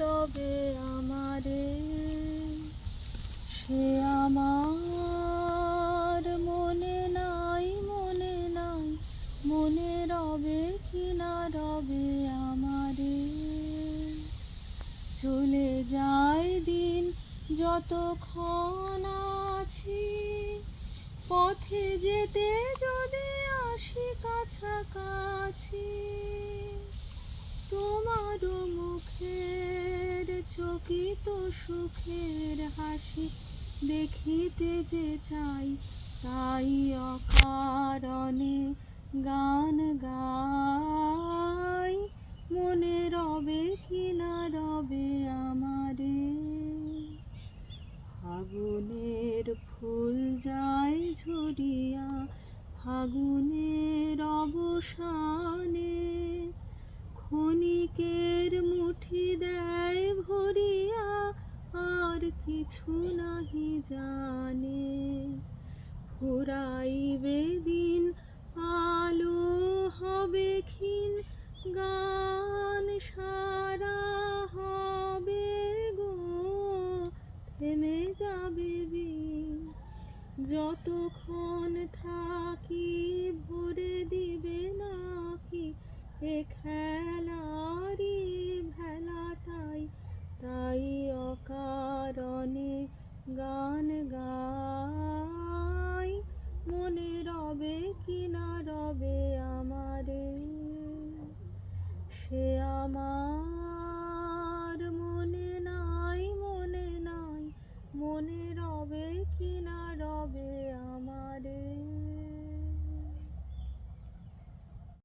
রবে আমারে, সে আমার মনে নাই মনে নাই, মনে রবে কি না রবে আমারে। চলে যায় দিন যতক্ষণ আছি, পথে যেতে যদি আসি কাছাকাছি মুখের চকিত সুখের হাসি দেখিতে যে চাই, তাই অকারণে গান গাই। মনে রবে কি না রবে আমারে। ফাগুনের ফুল যায় ঝরিয়া, ফাগুনের অবসানে কতক্ষণ থাকি ভরে দিবে নাকি? এখানে